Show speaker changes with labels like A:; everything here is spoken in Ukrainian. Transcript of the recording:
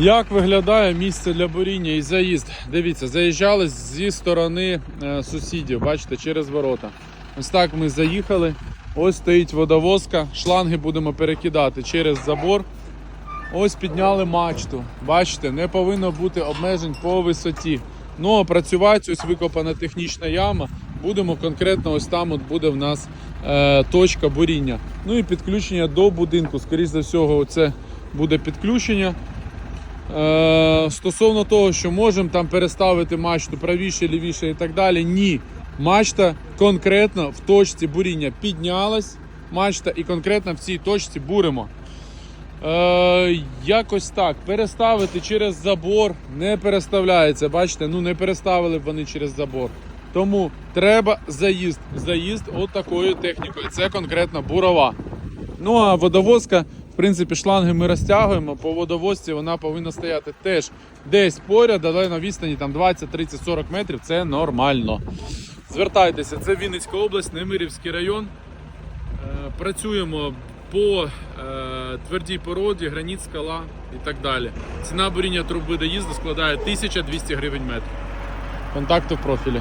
A: Як виглядає місце для буріння і заїзд? Дивіться, заїжджали зі сторони е, сусідів, бачите, через ворота. Ось так ми заїхали. Ось стоїть водовозка. Шланги будемо перекидати через забор. Ось підняли мачту. Бачите, не повинно бути обмежень по висоті. Ну а працювати ось викопана технічна яма. Будемо конкретно ось там от буде в нас е, точка буріння. Ну і підключення до будинку. Скоріше за всього, це буде підключення. Е, стосовно того, що можемо там переставити мачту правіше, лівіше і так далі. Ні. Мачта конкретно в точці буріння піднялась. Мачта і конкретно в цій точці буримо. Е, якось так. Переставити через забор не переставляється. Бачите, ну не переставили б вони через забор. Тому треба заїзд. Заїзд от такою технікою. Це конкретно бурова. Ну а водовозка, в принципі, шланги ми розтягуємо. По водовозці вона повинна стояти теж десь поряд, але на відстані там 20, 30, 40 метрів це нормально. Звертайтеся, це Вінницька область, Немирівський район. Е, Працюємо по е, твердій породі, граніт, скала і так далі. Ціна буріння труби доїзду складає 1200 гривень метр. Контакти в профілі.